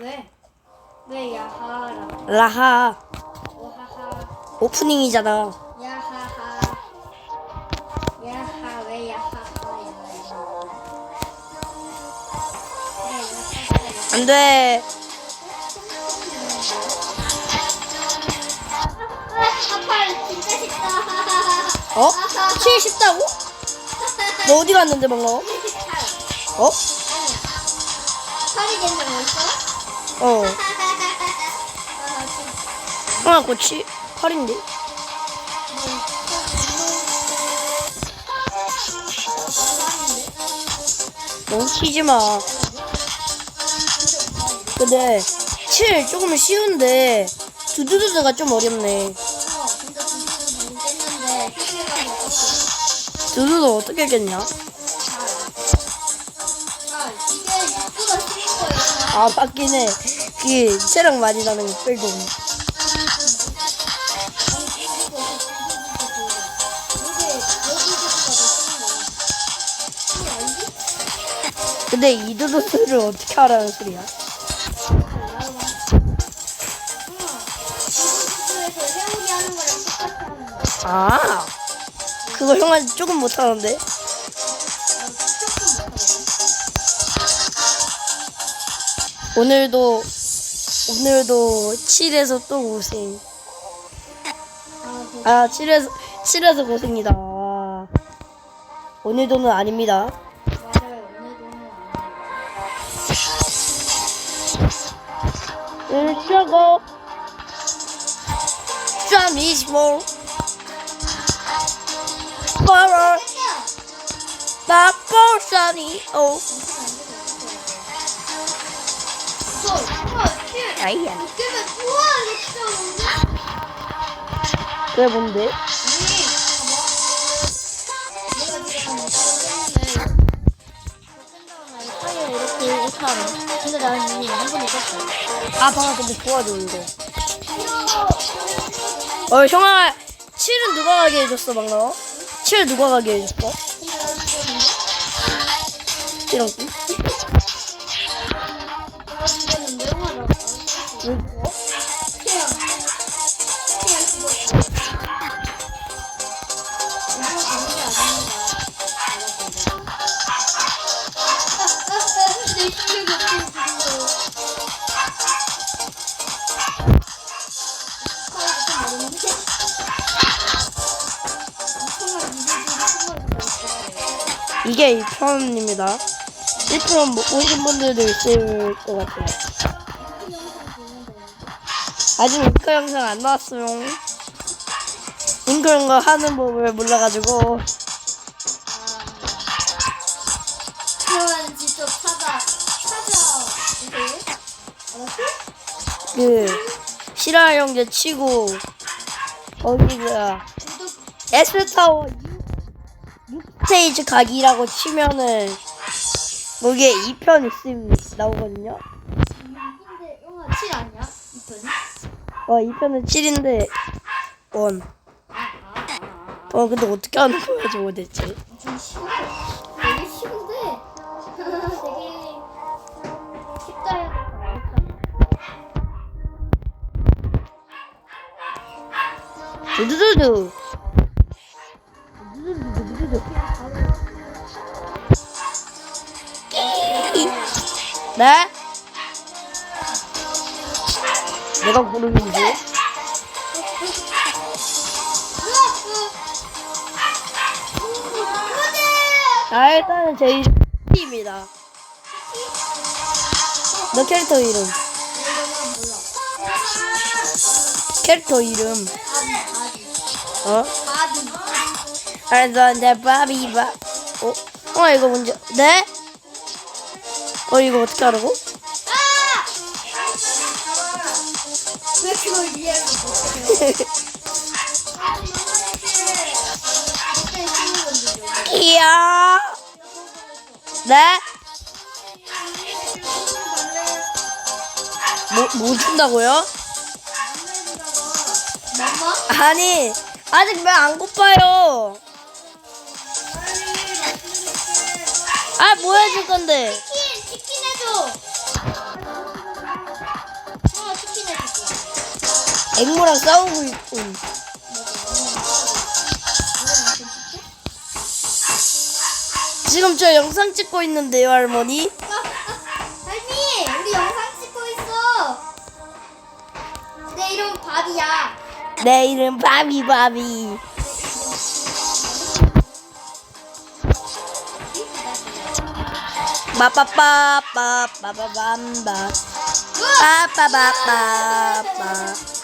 왜? 왜 야하라고? 라하 오하하. 오프닝이잖아. 야하하. 야하 왜 야하하야? 왜 야하하야? 안 돼. 아빠 진짜 쉽다. 어? 치기 쉽다고? 너 어디 갔는데 방금? 어? 팔이 된적 있어? 어. 아, 그치. 팔인데. 너무 치지 마. 근데, 칠 조금 쉬운데, 두두두두가 좀 어렵네. 어, 두두두 어떻게 겠냐? 아, 해. 그게 체력 많이 나는 거 빼고. 근데 이 두두두를 어떻게 하라는 소리야? 아, 그거 형아 조금 못하는데? 오늘도 오늘도 7에서 또 고생. 아 7에서 7에서 고생이다. 오늘도는 아닙니다. 일 차고 점 25. 바로 바로 35. 아이야. 그게 뭔데? 근데 나는 이미 한번 잊었어. 아, 방금 근데 도와줘, 이거. 어, 형아, 7은 누가 가게 해줬어, 방금? 7 누가 가게 해줬어? 이런 거? 이게 2편입니다. 1편 못 보신 분들도 있을 것 같아요. 아직 잉크 영상 안 나왔어요. 잉크 영상 하는 법을 몰라가지고. 그, 실화 형제 치고, 거기가, 에스타워 6스테이지 가기라고 치면은, 거기에 2편 있음 나오거든요. 근데 영화 7 아니야? 이편이? 어, 2편은 7인데, 원. 어, 근데 어떻게 하는 거야, 저거 대체? 좀 쉬워. 되게 쉬운데 되게 쉽다 해야 될까 두두두두. 네? 내가 고르는지? 자, 일단은 제 이름입니다. 너 캐릭터 이름. 캐릭터 이름. 어? 알던데 바비 바. 어? 어 이거 먼저. 네? 어 이거 어떻게 하라고? 왜 그걸 이해를 못해? 이야. 네? 뭐, 뭐 준다고요? 아니, 아직 배안 고파요. 아, 뭐 해줄 건데? 앵무랑 싸우고 있군. 어. 지금 저 영상 찍고 있는데요, 할머니. 할미, 우리 영상 찍고 있어. 내 이름은 바비야 내 이름 바비 바비. 빠빠빠빠빠빠밤바 빠빠빠빠빠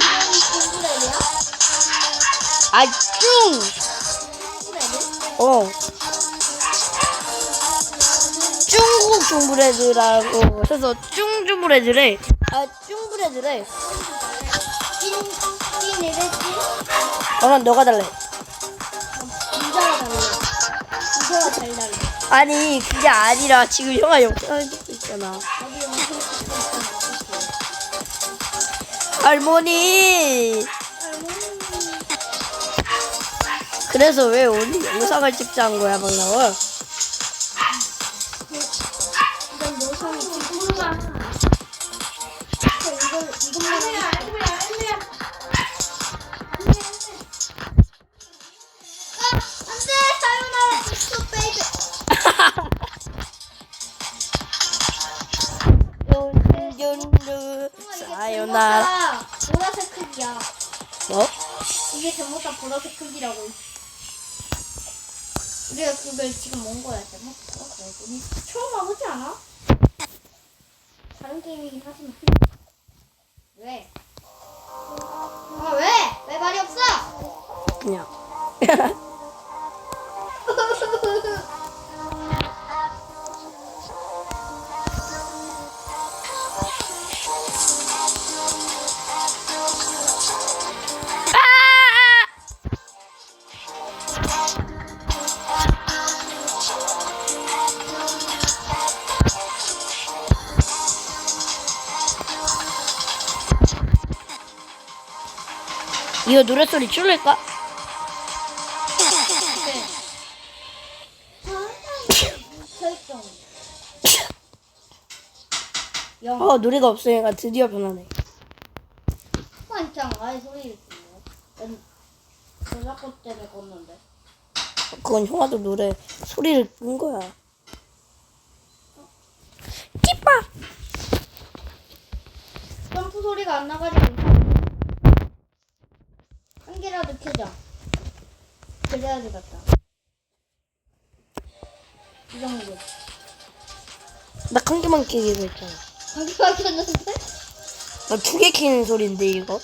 라미? 어. 중국 중브레드라고 해서 중 중브레드래. 아, 중브레드래. 찐, 찐 이랬지? 너는 너가 달래. 이자가 달라. 이자가 잘 달라. 아니, 그게 아니라 지금 형아 영상을 찍고 있잖아. 할머니! 그래서 왜 오늘 영상을 찍자는 거야, 방나와? 이건 영상이 찍구나. 이걸, 이것만 보라색 크기라고. 우리가 그걸 지금 뭔 거야, 제목? 어, 처음 와보지 않아? 다른 게임이긴 하지만. 왜? 아, 왜? 왜 말이 없어? 그냥. 이거 노래소리 줄일까? 어, 노래가 없으니까 드디어 변하네. 한창 아예 소리를 듣네. 저작권 때문에 껐는데. 그건 형아도 노래 소리를 끈 거야. 끼빠! 점프 소리가 안 나가지고 한 개라도 켜자. 그래야 되겠다. 이 정도. 나 한 개만 했잖아. 한 개만 켰는데? 나 두 개 키는 소리인데, 이거?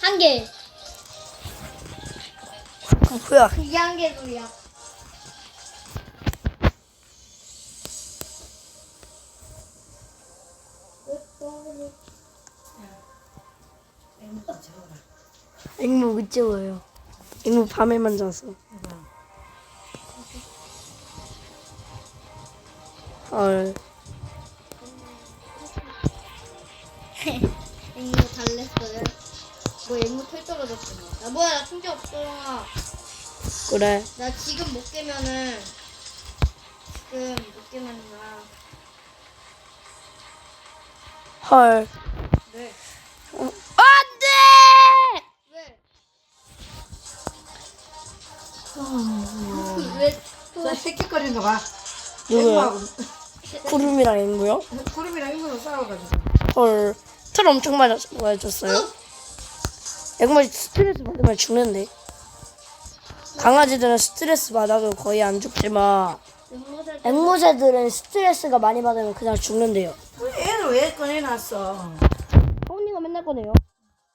한 개. 뭐야? 그게 한개 소리야. 앵무 못 재워요. 앵무 밤에만 잤어. 헐. 앵무 달랬어요. 뭐 앵무 털 떨어졌구나. 나 뭐야 나 충전 없어. 그래. 나 지금 못 깨면은 지금 못 깨면은 나 헐. 네. 어, 나 새끼거리는 거 봐. 누구야? 구름이랑 앵무요? 구름이랑 앵무로 싸워가지고. 헐. 틀 엄청 많이 맞았어요? 앵무 스트레스 받으면 죽는데. 강아지들은 스트레스 받아도 거의 안 죽지만 앵무새 앵무새들은 스트레스가 많이 받으면 그냥 죽는데요. 얘는 왜 꺼내놨어? 언니가 맨날 꺼내요.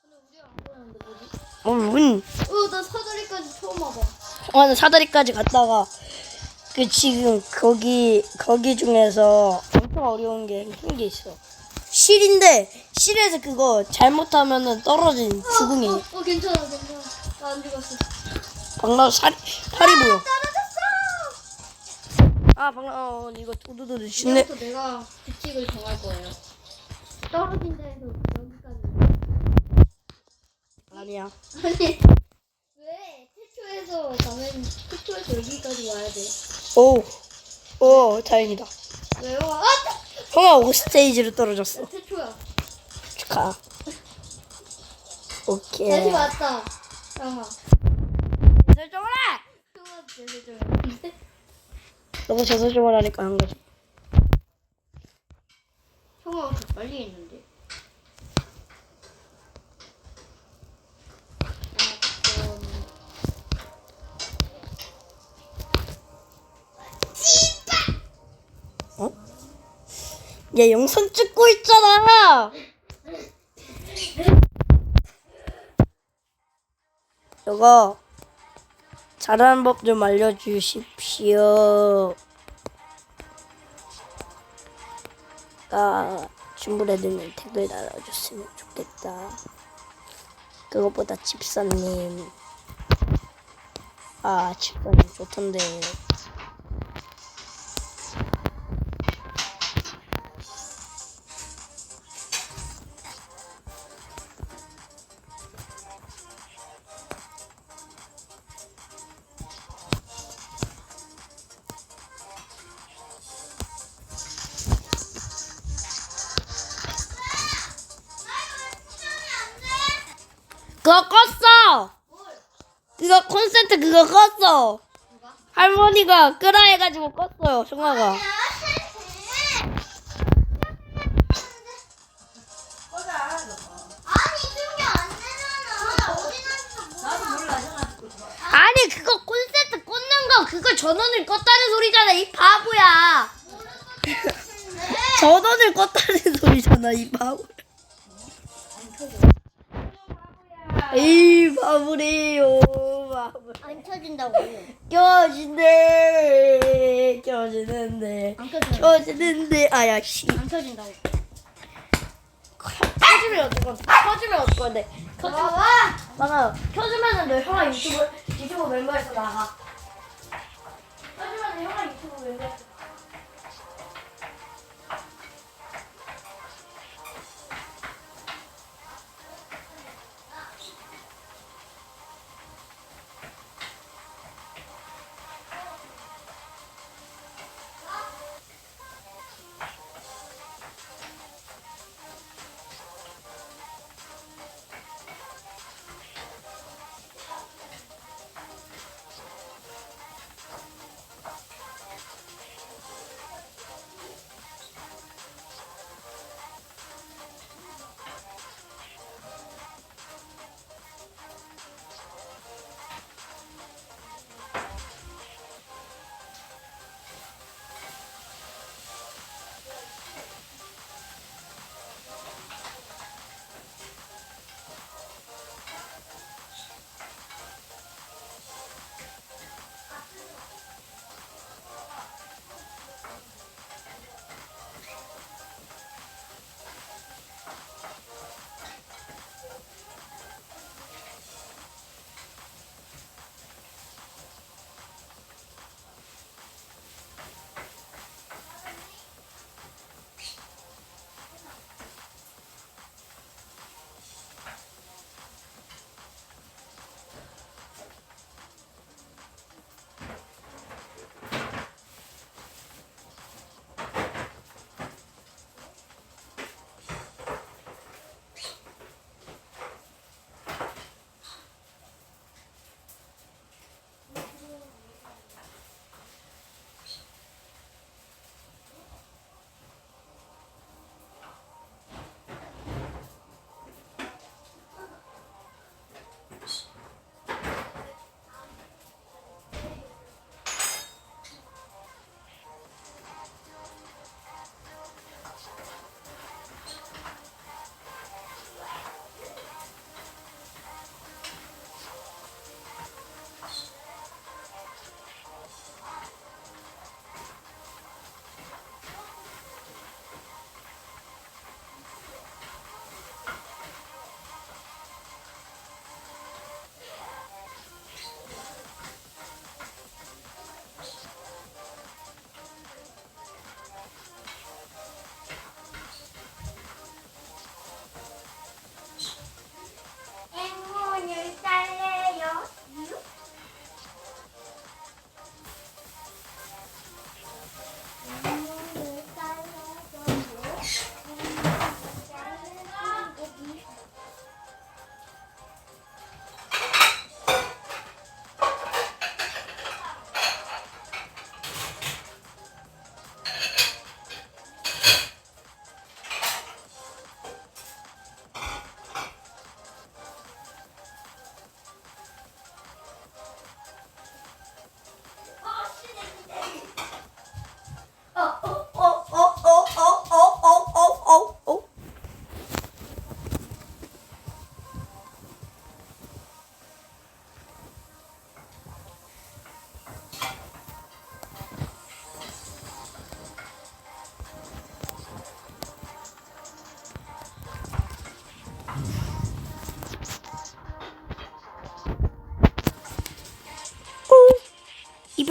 우리 안 보였는데 뭐지? 어, 문. 어, 나 사다리까지 처음 와봐. 어, 나 사다리까지 갔다가 그 지금 거기 거기 중에서 엄청 어려운 게한게 있어. 실인데 실에서 그거 잘못하면은 떨어진 죽음이 어, 어 괜찮아 괜찮아. 나 안 죽었어. 방금 살이 살이 보여. 떨어졌어. 아 방금 어 이거 도도도도 죽네. 이제부터 내가 규칙을 정할 거예요. 떨어진 데에서 여기까지. 아니야. 아니 왜 태초에서 가면 태초에서 여기까지 와야 돼? 오, 오 다행이다. 왜요? 아 형아 5스테이지로 떨어졌어. 태초야. 축하. 오케이. 다시 왔다. 형아. 설정을 해. 좀. 너가 저 설정을 하니까 한 거지. 형아 더 빨리 했는데. 얘 영상 찍고 있잖아. 이거 잘하는 법 좀 알려주십시오. 아, 준부레드님 댓글 달아줬으면 좋겠다. 그것보다 집사님. 아, 집사님 좋던데. 그거 껐어! 그거 콘센트 그거 껐어! 할머니가 끄라 해가지고 껐어요, 승아가. 아니, 그거 콘센트 꽂는 거, 그거 전원을 껐다는 소리잖아, 이 바보야! 전원을 껐다는 소리잖아, 이 바보. 에이, 바보. 안 켜진다고. 껴지네, 껴지는데, 안 켜져. 껴지는데, 아야, 씨. 안 켜진다고. 켜주면 어떨 건데? 켜주면 건데? 켜주면, 나가. 켜주면은 너 형아 유튜브, 유튜브 멤버에서 나가. 켜주면은 형아 유튜브 멤버에서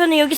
2편은 여기